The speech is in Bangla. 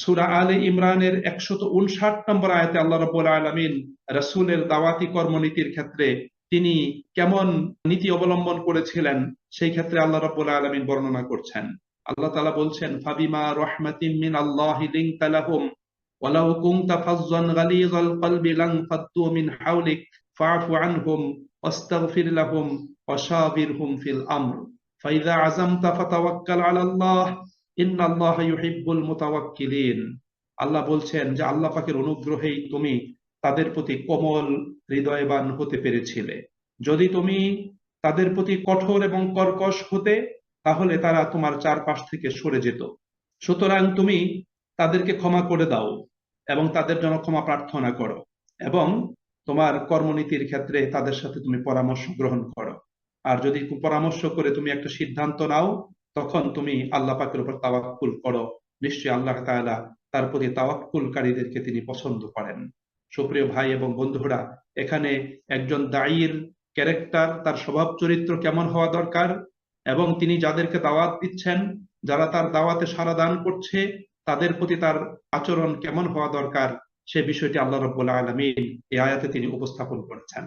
সুরা আলে ইমরানের একশত উনষাট নম্বর আয়াতে আল্লাহ রব্বুল আলমিন রাসূলের দাওয়াতি কর্মনীতির ক্ষেত্রে তিনি কেমন নীতি অবলম্বন করেছিলেন, সেই ক্ষেত্রে আল্লাহ রব্বুল আলমিন বর্ণনা করছেন। আল্লাহ তালা বলছেন, ফাবিমা রহমাতিম মিন আল্লাহি লিনতা লাহুম, ওয়ালাউ কুনতা ফাজ্জান গালিযাল কলবি লানফাদ্দু মিন হাওলিক, ফাআফু আনহুম, ওয়াস্তাগফির লাহুম ওয়াশাবিরহুম ফিল আমর। ফাইযা আযামতা ফাতাওয়াক্কাল আলাল্লাহ আল্লাহ বলছেন যে আল্লাহ পাকের অনুগ্রহেই তুমি তাদের প্রতি কোমল হৃদয়বান হতে পেরেছিলে। যদি তুমি তাদের প্রতি কঠোর এবং কর্কশ হতে, তাহলে তারা তোমার চারপাশ থেকে সরে যেত। সুতরাং তুমি তাদেরকে ক্ষমা করে দাও এবং তাদের জন্য ক্ষমা প্রার্থনা করো এবং তোমার কর্মনীতির ক্ষেত্রে তাদের সাথে তুমি পরামর্শ গ্রহণ করো। আর যদি পরামর্শ করে তুমি একটা সিদ্ধান্ত নাও তখন তুমি আল্লাহ পাকের উপর তাওয়াক্কুল করো। নিশ্চয়ই আল্লাহ তাআলা তার প্রতি তাওয়াক্কুলকারীদেরকে তিনি পছন্দ করেন। সুপ্রিয় ভাই এবং বন্ধুরা, এখানে একজন দায়ীর ক্যারেক্টার, তার স্বভাব চরিত্র কেমন হওয়া দরকার? এবং তিনি যাদেরকে দাওয়াত দিচ্ছেন, যারা তার দাওয়াতে সারা দান করছে, তাদের প্রতি তার আচরণ কেমন হওয়া দরকার, সে বিষয়টি আল্লাহ রব্বুল আলমিন এই আয়াতে তিনি উপস্থাপন করেছেন।